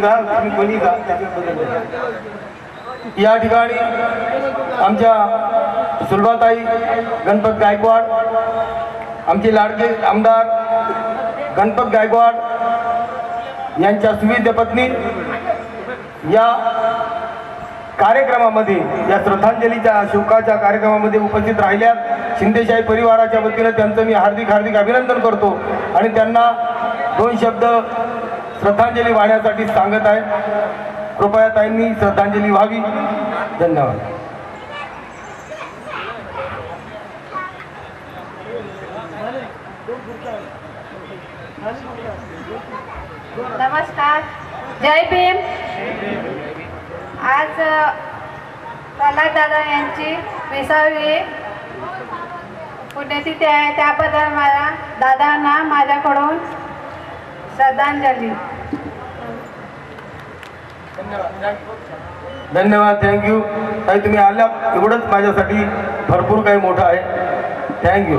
कोणी तुम्ही कोणी का? त्याच्याबद्दल या ठिकाणी आमच्या सुलभाताई गणपत गायकवाड आमचे लाडके आमदार गणपत गायकवाड यांच्या सुविद्य पत्नी या कार्यक्रमामध्ये या श्रद्धांजलीच्या शोकाच्या कार्यक्रमामध्ये उपस्थित राहिल्या शिंदेशाही परिवाराच्या वतीनं त्यांचं मी हार्दिक हार्दिक अभिनंदन करतो. आणि त्यांना दोन शब्द श्रद्धांजली वाहण्यासाठी सांगत आहे. कृपया ताईंनी श्रद्धांजली व्हावी. धन्यवाद. नमस्कार. जय भीम. आज प्रल्हाद दादा यांची विसावी पुण्यतिथी आहे. त्याबद्दल मला दादांना माझ्याकडून श्रद्धांजली. धन्यवाद थँक्यू ताई तुम्ही आल्या. एवढंच माझ्यासाठी भरपूर काही मोठं आहे. थँक्यू